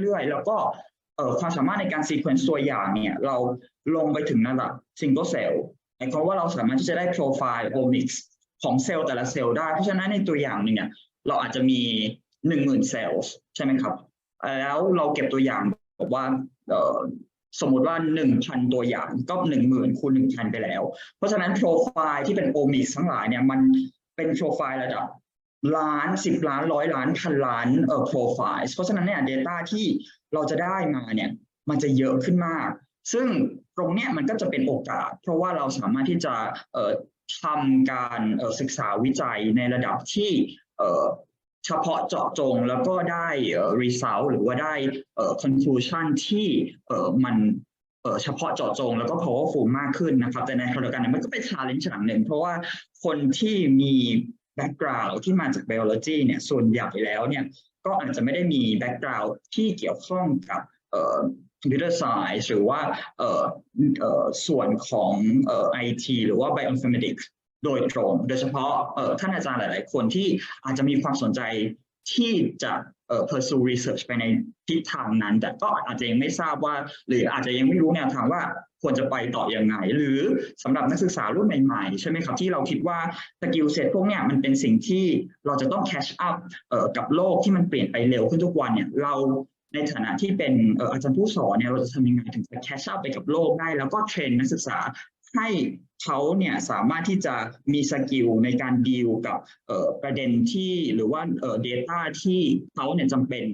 เรื่อยๆ แล้วก็ความสามารถในการซีเควนซ์ตัวอย่างเนี่ยเราลงไปถึงระดับ single cell หมายความว่าเราสามารถที่จะได้โปรไฟล์ omics ของเซลล์แต่ละเซลล์ได้ เพราะฉะนั้นในตัวอย่างหนึ่งเนี่ยเราอาจจะมีหนึ่งหมื่นเซลล์ใช่ไหมครับ แล้วเราเก็บตัวอย่างบอกว่าสมมติว่าหนึ่งพันตัวอย่างก็หนึ่งหมื่นคูณหนึ่งพันไปแล้ว เพราะฉะนั้นโปรไฟล์ที่เป็นโอมิกทั้งหลายเนี่ยมันเป็นโปรไฟล์ระดับ ล้านสิบล้านร้อยล้านพันล้านเอ่อโปรไฟล์เพราะฉะนั้นเนี่ย Data ที่เราจะได้มาเนี่ยมันจะเยอะขึ้นมาก ซึ่งตรงเนี้ยมันก็จะเป็นโอกาส เพราะว่าเราสามารถที่จะเอ่อทำการเอ่อศึกษาวิจัยในระดับที่เอ่อเฉพาะเจาะจงแล้วก็ได้เอ่อ result หรือว่าได้เอ่อ conclusion ที่เอ่อมันเอ่อเฉพาะเจาะจงแล้วก็ powerful มากขึ้นนะครับ แต่ในขณะเดียวกันมันก็เป็น challenge อย่างหนึ่ง เพราะว่าคนที่มี แบ็กกราวด์ที่มาจากไบโอโลจีเนี่ยส่วนใหญ่แล้วเนี่ยก็อาจจะไม่ได้มีแบ็กกราวด์ที่เกี่ยวข้องกับเอ่อ computer science หรือว่าเอ่อเอ่อส่วนของเอ่อ IT หรือว่าไบโอเอนฟิเมติกโดยตรง โดยเฉพาะเอ่อท่านอาจารย์หลาย ๆ คนที่อาจจะมีความสนใจ ที่จะเอ่อ pursue research ไปในทิศทางนั้น แต่ก็อาจจะยังไม่ทราบว่า หรืออาจจะยังไม่รู้แนวทางว่าควรจะไปต่อยังไง หรือสำหรับนักศึกษารุ่นใหม่ๆ ใช่ไหมครับ ที่เราคิดว่าสกิลเซ็ตพวกเนี้ยมันเป็นสิ่งที่เราจะต้อง catch up เอ่อกับโลกที่มันเปลี่ยนไปเร็วขึ้นทุกวันเนี่ยเราในฐานะที่เป็นเอ่ออาจารย์ผู้สอนเนี่ยเราจะทำยังไงถึงจะ catch up ไปกับโลกได้ แล้วก็เทรนนักศึกษา ให้เขาเนี่ยสามารถที่จะมีสกิลในการดีลกับประเด็นที่หรือว่าเอ่อ data ที่เขาเนี่ยจำเป็น